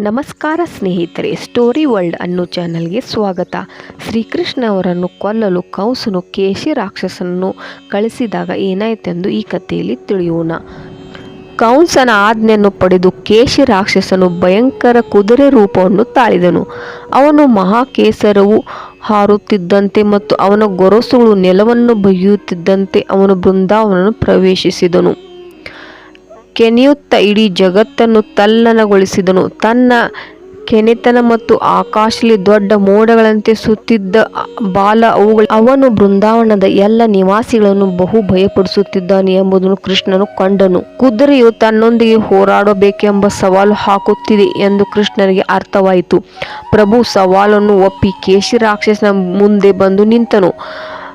ನಮಸ್ಕಾರ ಸ್ನೇಹಿತರೆ, story world ಅನ್ನೋ ಚಾನಲ್ಗೆ ಸ್ವಾಗತ. ಶ್ರೀಕೃಷ್ಣ ಅವರನ್ನು ಕೊಲ್ಲಲು ಕಂಸನು ಕೇಶಿ ರಾಕ್ಷಸನನ್ನು ಕಳಿಸಿದಾಗ ಏನಾಯಿತೆಂದು ಈ ಕಥೆಯಲ್ಲಿ ತಿಳಿಯೋಣ. ಕಂಸನ ಆಜ್ಞೆಯನ್ನು ಪಡೆದು ಕೇಶಿ ರಾಕ್ಷಸನು ಭಯಂಕರ ಕುದುರೆ ರೂಪವನ್ನು ತಾಳಿದನು. ಅವನು ಮಹಾಕೇಸರವು ಹಾರುತ್ತಿದ್ದಂತೆ ಮತ್ತು ಅವನ ಗೊರಸುಗಳು ನೆಲವನ್ನು ಬಗೆಯುತ್ತಿದ್ದಂತೆ ಅವನು ಬೃಂದಾವನನ್ನು ಪ್ರವೇಶಿಸಿದನು. ಕೆನೆಯುತ್ತ ಇಡೀ ಜಗತ್ತನ್ನು ತಲ್ಲಣಗೊಳಿಸಿದನು ತನ್ನ ಕೆನೆತನ ಮತ್ತು ಆಕಾಶಲಿ ದೊಡ್ಡ ಮೋಡಗಳಂತೆ ಸುತ್ತಿದ್ದ ಬಾಲ ಅವುಗಳು ಅವನು ಬೃಂದಾವನದ ಎಲ್ಲ ನಿವಾಸಿಗಳನ್ನು ಬಹು ಭಯಪಡಿಸುತ್ತಿದ್ದಾನೆ ಎಂಬುದನ್ನು ಕೃಷ್ಣನು ಕಂಡನು. ಕುದುರೆಯು ತನ್ನೊಂದಿಗೆ ಹೋರಾಡಬೇಕೆಂಬ ಸವಾಲು ಹಾಕುತ್ತಿದೆ ಎಂದು ಕೃಷ್ಣನಿಗೆ ಅರ್ಥವಾಯಿತು. ಪ್ರಭು ಸವಾಲನ್ನು ಒಪ್ಪಿ ಕೇಶಿ ರಾಕ್ಷಸನ ಮುಂದೆ ಬಂದು ನಿಂತನು.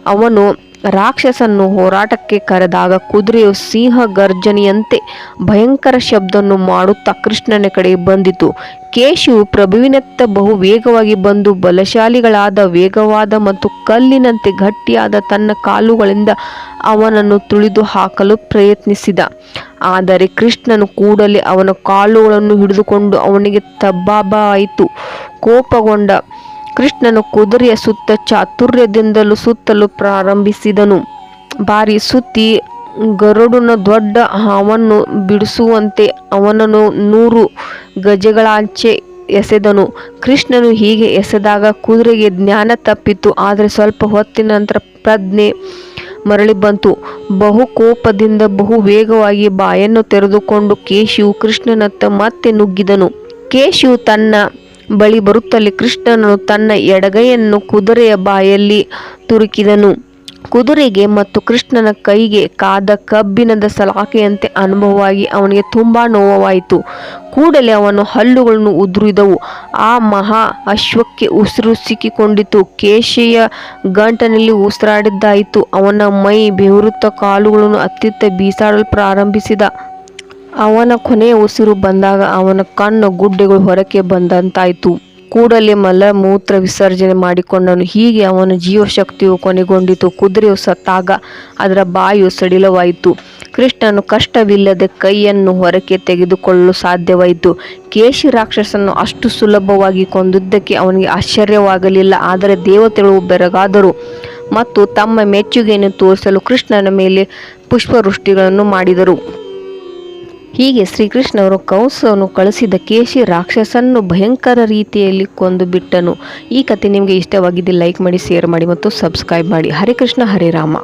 ಅವನು ರಾಕ್ಷಸನ್ನು ಹೋರಾಟಕ್ಕೆ ಕರೆದಾಗ ಕುದುರೆಯು ಸಿಂಹ ಗರ್ಜನೆಯಂತೆ ಭಯಂಕರ ಶಬ್ದವನ್ನು ಮಾಡುತ್ತಾ ಕೃಷ್ಣನ ಕಡೆ ಬಂದಿತು. ಕೇಶಿಯು ಪ್ರಭುವಿನತ್ತ ಬಹು ವೇಗವಾಗಿ ಬಂದು ಬಲಶಾಲಿಗಳಾದ ವೇಗವಾದ ಮತ್ತು ಕಲ್ಲಿನಂತೆ ಗಟ್ಟಿಯಾದ ತನ್ನ ಕಾಲುಗಳಿಂದ ಅವನನ್ನು ತುಳಿದು ಹಾಕಲು ಪ್ರಯತ್ನಿಸಿದ. ಆದರೆ ಕೃಷ್ಣನು ಕೂಡಲೇ ಅವನ ಕಾಲುಗಳನ್ನು ಹಿಡಿದುಕೊಂಡು ಅವನಿಗೆ ತಬ್ಬಾಬಾಯಿತು. ಕೋಪಗೊಂಡ ಕೃಷ್ಣನು ಕುದುರೆಯ ಸುತ್ತ ಚಾತುರ್ಯದಿಂದಲೂ ಸುತ್ತಲು ಪ್ರಾರಂಭಿಸಿದನು. ಬಾರಿ ಸುತ್ತಿ ಗರುಡನ ದೊಡ್ಡ ಹಾವನ್ನು ಬಿಡಿಸುವಂತೆ ಅವನನ್ನು ನೂರು ಗಜಗಳಾಚೆ ಎಸೆದನು. ಕೃಷ್ಣನು ಹೀಗೆ ಎಸೆದಾಗ ಕುದುರೆಗೆ ಜ್ಞಾನ ತಪ್ಪಿತು, ಆದರೆ ಸ್ವಲ್ಪ ಹೊತ್ತಿನ ನಂತರ ಪ್ರಜ್ಞೆ ಮರಳಿ ಬಂತು. ಬಹು ಕೋಪದಿಂದ ಬಹು ವೇಗವಾಗಿ ಬಾಯನ್ನು ತೆರೆದುಕೊಂಡು ಕೇಶಿಯು ಕೃಷ್ಣನತ್ತ ಮತ್ತೆ ನುಗ್ಗಿದನು. ಕೇಶಿಯು ತನ್ನ ಬಳಿ ಬರುತ್ತಲೇ ಕೃಷ್ಣನು ತನ್ನ ಎಡಗೈಯನ್ನು ಕುದುರೆಯ ಬಾಯಲ್ಲಿ ತುರುಕಿದನು. ಕುದುರೆಗೆ ಮತ್ತು ಕೃಷ್ಣನ ಕೈಗೆ ಕಾದ ಕಬ್ಬಿಣದ ಸಲಾಕೆಯಂತೆ ಅನುಭವವಾಗಿ ಅವನಿಗೆ ತುಂಬಾ ನೋವಾಯಿತು. ಕೂಡಲೇ ಅವನು ಹಲ್ಲುಗಳನ್ನು ಉದುರಿದವು. ಆ ಮಹಾ ಅಶ್ವಕ್ಕೆ ಉಸಿರು ಸಿಕ್ಕಿಕೊಂಡಿತು. ಕೇಶೆಯ ಗಂಟನಲ್ಲಿ ಉಸಿರಾಡಿದ್ದಾಯಿತು. ಅವನ ಮೈ ಬೆವರುತ್ತ ಕಾಲುಗಳನ್ನು ಅತ್ತಿತ್ತ ಬೀಸಾಡಲು ಪ್ರಾರಂಭಿಸಿದ. ಅವನ ಕೊನೆಯ ಉಸಿರು ಬಂದಾಗ ಅವನ ಕಣ್ಣು ಗುಡ್ಡೆಗಳು ಹೊರಕ್ಕೆ ಬಂದಂತಾಯಿತು. ಕೂಡಲೇ ಮಲ ಮೂತ್ರ ವಿಸರ್ಜನೆ ಮಾಡಿಕೊಂಡನು. ಹೀಗೆ ಅವನ ಜೀವಶಕ್ತಿಯು ಕೊನೆಗೊಂಡಿತು. ಕುದುರೆಯು ಸತ್ತಾಗ ಅದರ ಬಾಯು ಸಡಿಲವಾಯಿತು. ಕೃಷ್ಣನು ಕಷ್ಟವಿಲ್ಲದೆ ಕೈಯನ್ನು ಹೊರಕ್ಕೆ ತೆಗೆದುಕೊಳ್ಳಲು ಸಾಧ್ಯವಾಯಿತು. ಕೇಶಿ ರಾಕ್ಷಸನ್ನು ಅಷ್ಟು ಸುಲಭವಾಗಿ ಕೊಂದಿದ್ದಕ್ಕೆ ಅವನಿಗೆ ಆಶ್ಚರ್ಯವಾಗಲಿಲ್ಲ. ಆದರೆ ದೇವತೆಗಳು ಬೆರಗಾದರು ಮತ್ತು ತಮ್ಮ ಮೆಚ್ಚುಗೆಯನ್ನು ತೋರಿಸಲು ಕೃಷ್ಣನ ಮೇಲೆ ಪುಷ್ಪವೃಷ್ಟಿಗಳನ್ನು ಮಾಡಿದರು. ಹೀಗೆ ಶ್ರೀಕೃಷ್ಣವರು ಕಂಸವನ್ನು ಕಳಿಸಿದ ಕೇಶಿ ರಾಕ್ಷಸನ್ನು ಭಯಂಕರ ರೀತಿಯಲ್ಲಿ ಕೊಂದು ಬಿಟ್ಟನು. ಈ ಕತೆ ನಿಮಗೆ ಇಷ್ಟವಾಗಿದ್ದು ಲೈಕ್ ಮಾಡಿ, ಶೇರ್ ಮಾಡಿ ಮತ್ತು ಸಬ್ಸ್ಕ್ರೈಬ್ ಮಾಡಿ. ಹರೇ ಕೃಷ್ಣ, ಹರೇ ರಾಮ.